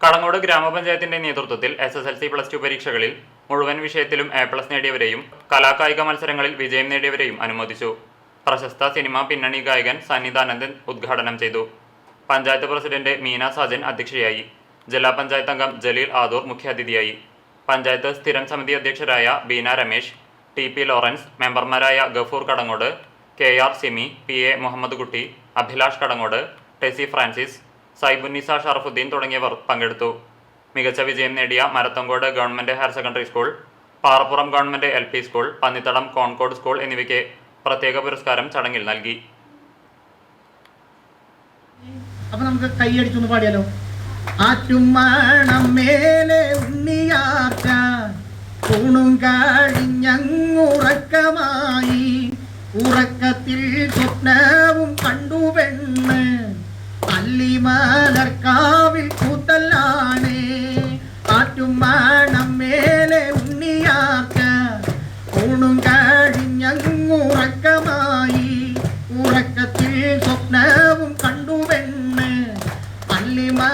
കടങ്ങോട് ഗ്രാമപഞ്ചായത്തിന്റെ നേതൃത്വത്തിൽ S S L C plus two പരീക്ഷകളിൽ മുഴുവൻ വിഷയത്തിലും എ പ്ലസ് നേടിയവരെയും കലാകായിക മത്സരങ്ങളിൽ വിജയം നേടിയവരെയും അനുമോദിച്ചു. പ്രശസ്ത സിനിമാ പിന്നണി ഗായകൻ സന്നിധാനന്ദൻ ഉദ്ഘാടനം ചെയ്തു. പഞ്ചായത്ത് പ്രസിഡന്റ് മീന സാജൻ അധ്യക്ഷയായി. ജില്ലാ പഞ്ചായത്ത് അംഗം ജലീൽ ആദൂർ മുഖ്യാതിഥിയായി. പഞ്ചായത്ത് സ്ഥിരം സമിതി അധ്യക്ഷരായ Beena Ramesh T P Lawrence മെമ്പർമാരായ Gafoor Kadangode K R Simi P A Muhammad Kutty Abhilash Kadangode Tessy Francis Saibunnisa Sharafuddin തുടങ്ങിയവർ പങ്കെടുത്തു. മികച്ച വിജയം നേടിയ Marathamcode government higher secondary school Parappuram government L P school Pannithadam Koncode school എന്നിവയ്ക്ക് പ്രത്യേക പുരസ്കാരം ചടങ്ങിൽ നൽകി. അപ്പൊ നമുക്ക് കൈയടിച്ചൊന്ന് പാടിയാലോ? ആറ്റുമാണം മേലെ ഉണ്ണിയാക്കണും ഊണും കഴിഞ്ഞങ്ങുറക്കമായി ഉറക്കത്തിൽ സ്വപ്നവും മലർക്കാവിൽ കൂത്തല്ലാണ്. ആറ്റുമാണം മേലെ ഉണ്ണിയാക്ക. ഊണും കഴിഞ്ഞങ്ങുറക്കമായി ഉറക്കത്തിൽ സ്വപ്നവും കണ്ടുവെന്ന് അല്ലിമാ